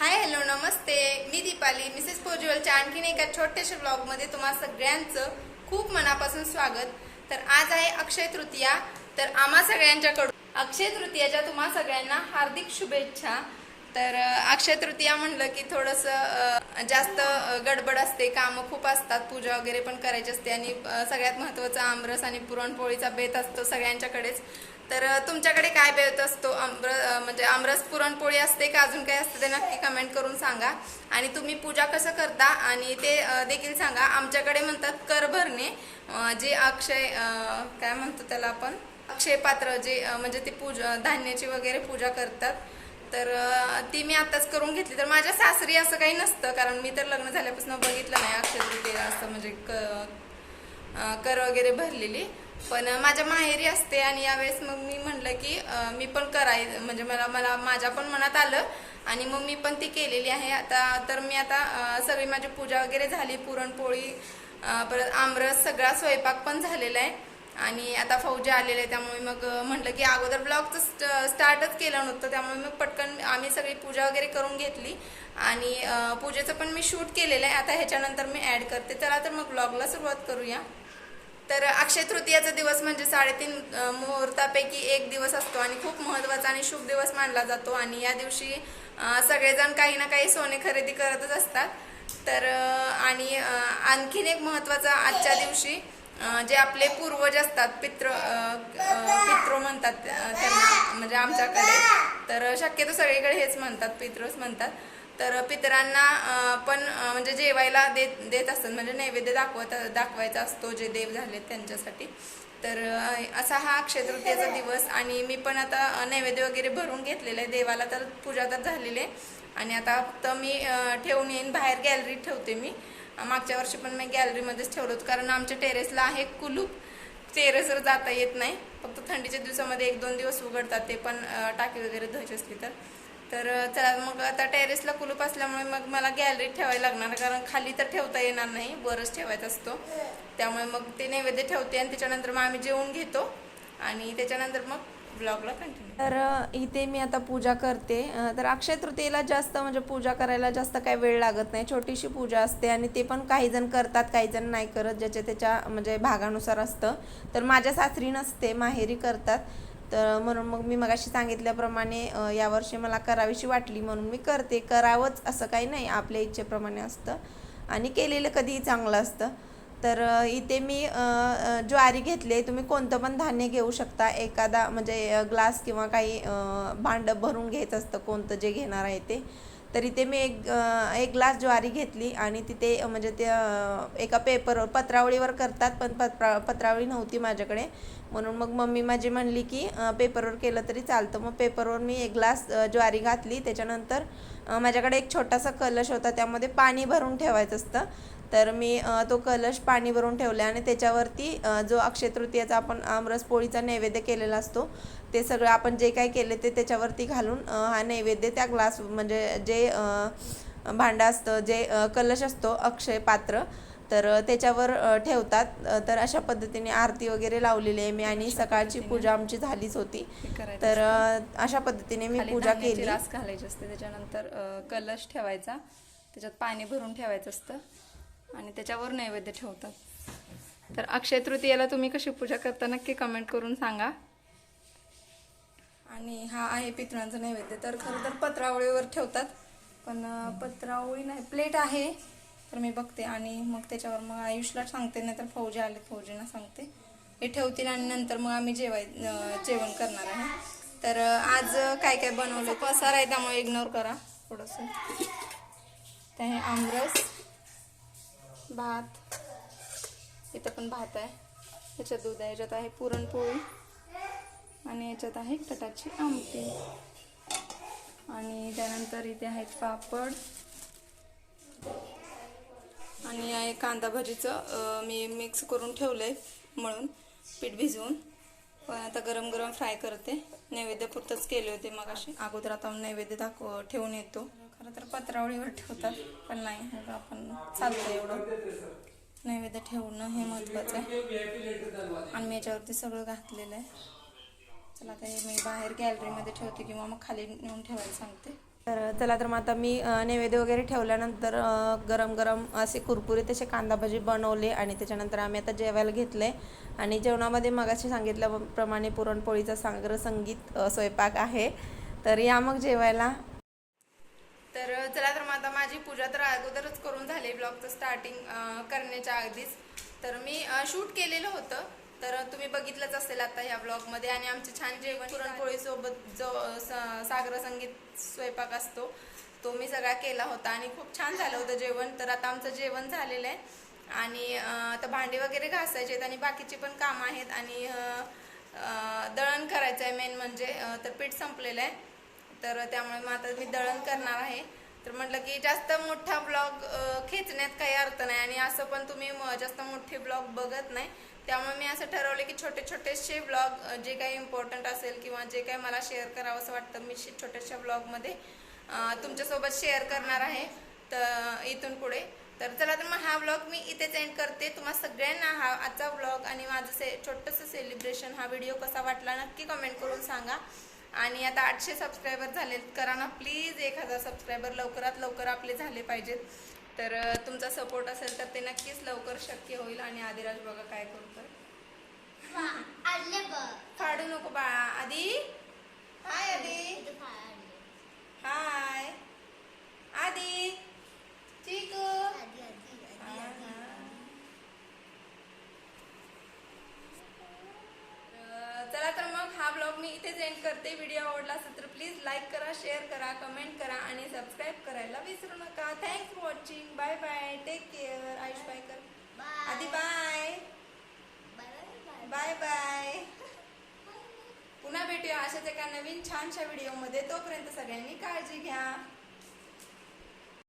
हाय hello नमस्ते. मी Deepali. Mrs पोज्युअलच्या आणखीन एका छोट्याशा ब्लॉगमध्ये तुम्हा सगळ्यांचं खूप मनापासून स्वागत. तर आज आहे अक्षय तृतीया. तर आम्हा सगळ्यांच्याकडून अक्षय तृतीयाच्या तुम्हा सगळ्यांना हार्दिक शुभेच्छा. तर अक्षय तृतीया म्हणलं की थोडंसं जास्त गडबड असते कामं खूप असतात पूजा वगैरे पण करायची असते आणि सगळ्यात महत्त्वाचं आमरस आणि पुरणपोळीचा बेत असतो सगळ्यांच्याकडेच. तर तुमच्याकडे काय बेत असतो? आम्र म्हणजे आमरस पुरणपोळी असते का? अजून काय असते ते नक्की कमेंट करून सांगा. आणि तुम्ही पूजा कसं करता? आणि ते देखील सांगा. आमच्याकडे म्हणतात कर भरणे. जे अक्षय काय म्हणतो त्याला आपण? अक्षय पात्र जे म्हणजे ते पूजा धान्याची वगैरे पूजा करतात. तर ती मी आत्ताच करून घेतली. तर माझ्या सासरी असं काही नसतं कारण मी तर लग्न झाल्यापासून बघितलं नाही अक्षयतृतीयेला असं म्हणजे क कर वगैरे भरलेली. पण माझ्या माहेरी असते आणि यावेळेस मग मी म्हटलं की मी पण कराय म्हणजे मला मला माझ्या पण मनात आलं आणि मग मी पण ती केलेली आहे. आता तर मी आता सगळी माझी पूजा वगैरे झाली पुरणपोळी परत आमरस सगळा स्वयंपाक पण झालेला आहे. आणि आता फौजी आलेले आहे त्यामुळे मग म्हटलं की अगोदर ब्लॉगचं स्टार्टच केलं नव्हतं त्यामुळे मग पटकन आम्ही सगळी पूजा वगैरे करून घेतली. आणि पूजेचं पण मी शूट केलेलं आहे आता ह्याच्यानंतर मी ॲड करते. चला तर मग ब्लॉगला सुरुवात करूया. तर अक्षय तृतीयाचा दिवस म्हणजे साडेतीन मुहूर्तापैकी एक दिवस असतो आणि खूप महत्त्वाचा आणि शुभ दिवस मानला जातो. आणि या दिवशी सगळेजण काही ना काही सोने खरेदी करतच असतात. तर आणि आणखीन एक महत्त्वाचा आजच्या दिवशी जे आपले पूर्वज असतात पित्र पित्रो पितृ म्हणतात त्यांना म्हणजे आमच्याकडे. तर शक्यतो सगळीकडे हेच म्हणतात पित्रच म्हणतात. तर पितरांना पण म्हणजे जेवायला देत देत असतात म्हणजे नैवेद्य दाखवत दाखवायचा असतो जे देव झाले त्यांच्यासाठी. तर असा हा अक्षय तृतीयाचा दिवस. आणि मी पण आता नैवेद्य वगैरे भरून घेतलेलं आहे. देवाला तर पूजा तर झालेली आहे. आणि आता फक्त मी ठेवून येईन बाहेर गॅलरीत ठेवते मी. मागच्या वर्षी पण मी गॅलरीमध्येच ठेवलं होतं. कारण आमच्या टेरेसला आहे कुलूप. टेरेसवर जाता येत नाही. फक्त थंडीच्या दिवसामध्ये एक दोन दिवस उघडतात ते पण टाकी वगैरे धुवायची असली तर. तर चला मग आता टेरेसला कुलूप असल्यामुळे मग मला गॅलरीत ठेवायला लागणार. कारण खाली तर ठेवता येणार नाही. वरच ठेवायचा असतो. त्यामुळे मग ते नैवेद्य ठेवते आणि त्याच्यानंतर मग आम्ही जेवून घेतो. आणि त्याच्यानंतर मग ब्लॉगला कंटिन्यू तर इथे मी आता पूजा करते. तर अक्षय तृतीयेला जास्त म्हणजे पूजा करायला जास्त काही वेळ लागत नाही. छोटीशी पूजा असते आणि ते पण काही जण करतात काही जण नाही करत ज्याच्या त्याच्या म्हणजे भागानुसार असतं. तर माझ्या सासरी नसते माहेरी करतात. तर म्हणून मग मी मगाशी सांगितल्याप्रमाणे यावर्षी मला करावीशी वाटली म्हणून मी करते. करावंच असं काही नाही आपल्या इच्छेप्रमाणे असतं. आणि केलेलं कधीही चांगलं असतं. तर इथे मी ज्वारी घेतली ज्वारी घेतले तुम्ही कोणतं पण धान्य घेऊ शकता. एखादा म्हणजे ग्लास किंवा काही भांडं भरून घ्यायचं असतं कोणतं जे घेणार आहे ते. तर इथे मी एक एक ग्लास ज्वारी घेतली आणि तिथे म्हणजे ते एका पेपरवर पत्रावळीवर करतात पण पत्रा पत्रावळी नव्हती माझ्याकडे. म्हणून मग मम्मी माझी म्हणली की पेपरवर केलं तरी चालतं. मग पेपरवर मी एक ग्लास ज्वारी घातली त्याच्यानंतर माझ्याकडे एक छोटासा कलश होता त्यामध्ये पाणी भरून ठेवायचं असतं. तर मी तो कलश पाणी भरून ठेवला आणि त्याच्यावरती जो अक्षय तृतीयाचा आपण आमरस पोळीचा नैवेद्य केलेला असतो ते सगळं आपण जे काही केले ते त्याच्यावरती घालून हा नैवेद्य त्या ग्लास म्हणजे जे भांडं असतं जे कलश असतो अक्षय पात्र तर त्याच्यावर ठेवतात. तर अशा पद्धतीने आरती वगैरे लावलेली आहे मी आणि सकाळची पूजा आमची झालीच होती. तर अशा पद्धतीने मी पूजा केली. रास घालायची असते. त्याच्यानंतर कलश ठेवायचा. त्याच्यात पाणी भरून ठेवायचं असतं. आणि त्याच्यावर नैवेद्य ठेवतात. तर अक्षय तृतीयेला तुम्ही कशी पूजा करता नक्की कमेंट करून सांगा. आणि हा आहे पितळांचा नैवेद्य. तर खरं तर पत्रावळीवर ठेवतात. पण पत्रावळी नाही प्लेट आहे. तर मी बघते आणि मग त्याच्यावर मग आयुषला सांगते नाहीतर फौजी आले फौजींना सांगते. हे ठेवतील आणि नंतर मग आम्ही जेवाय जेवण करणार आहे. तर आज काय काय बनवलं पसार आहे त्यामुळे इग्नोर करा थोडंसं. ते आहे आमरस भात इथं पण भात आहे. ह्याच्यात दूध आहे याच्यात आहे पुरणपोळी आणि याच्यात आहे कटाची आमटी. आणि त्यानंतर इथे आहेत पापड. आणि आहे कांदा भजीचं. मी मिक्स करून ठेवलं आहे म्हणून पीठ भिजवून. पण आता गरम गरम फ्राय करते. नैवेद्य पुरतंच केले होते मग असे अगोदर आता नैवेद्य दाखव ठेवून येतो. खरं तर पत्रावळीवर ठेवतात पण नाही. आपण चालतं एवढं. नैवेद्य ठेवणं हे महत्त्वाचं आहे. आणि मी याच्यावरती सगळं घातलेलं आहे. चला आता हे मी बाहेर गॅलरीमध्ये ठेवते किंवा मग खाली नेऊन ठेवायला सांगते. तर चला तर मग आता मी नैवेद्य वगैरे ठेवल्यानंतर गरम गरम असे कुरकुरे तसे कांदा भजी बनवले आणि त्याच्यानंतर आम्ही आता जेवायला घेतले. आणि जेवणामध्ये मगाशी सांगितल्याप्रमाणे पुरणपोळीचा सांग्र संगीत स्वयंपाक आहे. तर या मग जेवायला. तर चला तर मग आता माझी पूजा तर अगोदरच करून झाली ब्लॉगचं स्टार्टिंग करण्याच्या आधीच. तर मी शूट केलेलं होतं. तर तुम्ही बघितलंच असेल आता ह्या ब्लॉगमध्ये आणि आमचे छान जेवण पुरणपोळीसोबत जो स- सागर संगीत स्वयंपाक असतो तो मी सगळा केला होता. आणि खूप छान झालं होतं जेवण. तर आता आमचं जेवण झालेलं आहे. आणि आता भांडे वगैरे घासायचे आहेत आणि बाकीची पण कामं आहेत. आणि दळण करायचं आहे मेन म्हणजे तर पीठ संपलेलं आहे. तर त्यामुळे मग आता मी दळण करणार आहे. तर म्हटलं की जास्त मोठा ब्लॉग खेचण्यात काही अर्थ नाही. आणि असं पण तुम्ही म- जास्त मोठे ब्लॉग बघत नाही. त्यामुळे मी असं ठरवलं की छोटे छोटेसे ब्लॉग जे काही इम्पॉर्टंट असेल किंवा जे काही मला शेअर करावं असं वाटतं मी शे- छोट्याशा ब्लॉगमध्ये तुमच्यासोबत शेअर करणार आहे. तर इथून पुढे. तर चला तर मग हा ब्लॉग मी इथेच एंड करते. तुम्हा सगळ्यांना हा आजचा ब्लॉग आणि माझं से छोटंसं सेलिब्रेशन हा व्हिडिओ कसा वाटला नक्की कमेंट करून सांगा. आणि आता आठशे सबस्क्रायबर झालेत. करा ना प्लीज एक हजार सबस्क्रायबर लवकरात लवकर आपले झाले पाहिजेत. तर तुमचा सपोर्ट असेल तर ते नक्कीच लवकर शक्य होईल. आणि आदिराज बघा काय करतोय. फाडू नको बाळा आधी हाय आधी हाय आधी चिकू तर चला तर मग मी इथेच एंड करते. व्हिडिओ आवडला असेल तर प्लीज लाईक करा शेअर करा कमेंट करा आणि सबस्क्राईब करायला विसरू नका. Thanks for watching bye bye take care Ayush biker आधी बाय बाय बाय पुन्हा भेटूया अशाच एका नवीन छानशा व्हिडिओमध्ये. तोपर्यंत सगळ्यांनी काळजी घ्या.